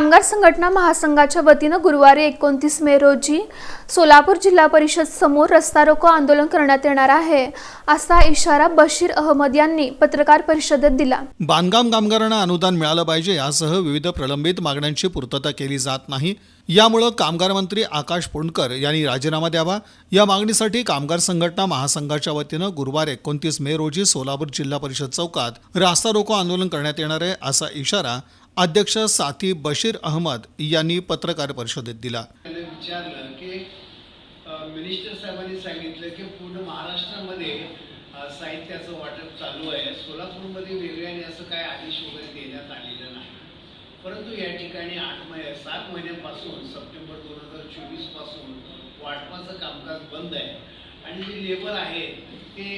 कामगार संघटना महासंघाच्या वतीनं गुरुवारी एकोणतीस मे रोजी सोलापूर जिल्हा परिषद समोर रस्ता रोको आंदोलन करण्यात येणार आहे असा इशारा बशीर अहमद यांनी पत्रकार परिषदेत दिला. बांधकाम कामगारांना अनुदान मिळालं पाहिजे यासह विविध प्रलंबित मागण्यांची पूर्तता केली जात नाही. यामुळं कामगार मंत्री आकाश पुंडकर यांनी राजीनामा द्यावा. या मागणीसाठी कामगार संघटना महासंघाच्या वतीनं गुरुवार एकोणतीस मे रोजी सोलापूर जिल्हा परिषद चौकात रास्ता रोको आंदोलन करण्यात येणार आहे असा इशारा अध्यक्ष साथी बशीर अहमद यांनी पत्रकार परिषदेत दिला. विचारलं की मिनिस्टर साहेबांनी सांगितलं की पूर्ण महाराष्ट्रामध्ये साहित्याचं वाटप चालू आहे. सोलापूरमध्ये वेगळ्याने असं काय आदेश वगैरे देण्यात आलेलं नाही. परंतु या ठिकाणी आठ महिने सात महिन्यापासून सप्टेंबर दोन हजार चोवीसपासून वाटपाचं कामकाज बंद आहे. आणि जे लेबर आहे ते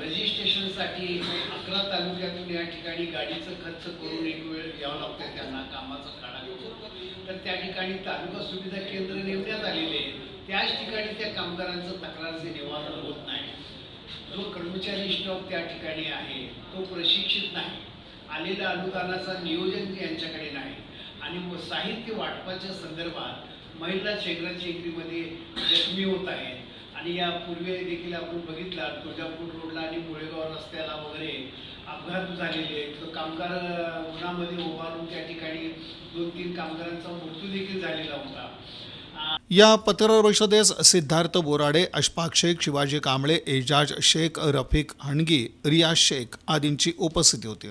रजिस्ट्रेशनसाठी अकरा तालुक्यातून या ठिकाणी गाडीचं खर्च करून एक वेळ यावं लागतं त्यांना कामाचा काढा. घेऊन तर त्या ठिकाणी तालुका सुविधा केंद्र नेमण्यात आलेले त्याच ठिकाणी त्या कामगारांचं तक्रारचे निवारण होत नाही. जो कर्मचारी स्टॉक त्या ठिकाणी आहे तो प्रशिक्षित नाही. आलेल्या अनुदानाचा नियोजन यांच्याकडे नाही. आणि मग साहित्य वाटपाच्या संदर्भात महिला चेंगराचेंगरीमध्ये जखमी होत आहेत. आणि या पूर्वी देखील आपण बघितला तुळजापूर रोडला आणि मुळेगाव रस्त्याला वगैरे अपघात झालेले आहेत. तर कामगार उन्हामध्ये उभारून त्या ठिकाणी दोन तीन कामगारांचा मृत्यू देखील झालेला होता. या पत्रकार परिषदेस सिद्धार्थ बोराडे अशफाक शेख शिवाजी कांबळे एजाज शेख रफिक हणगी रियाज शेख आदींची उपस्थिती होती.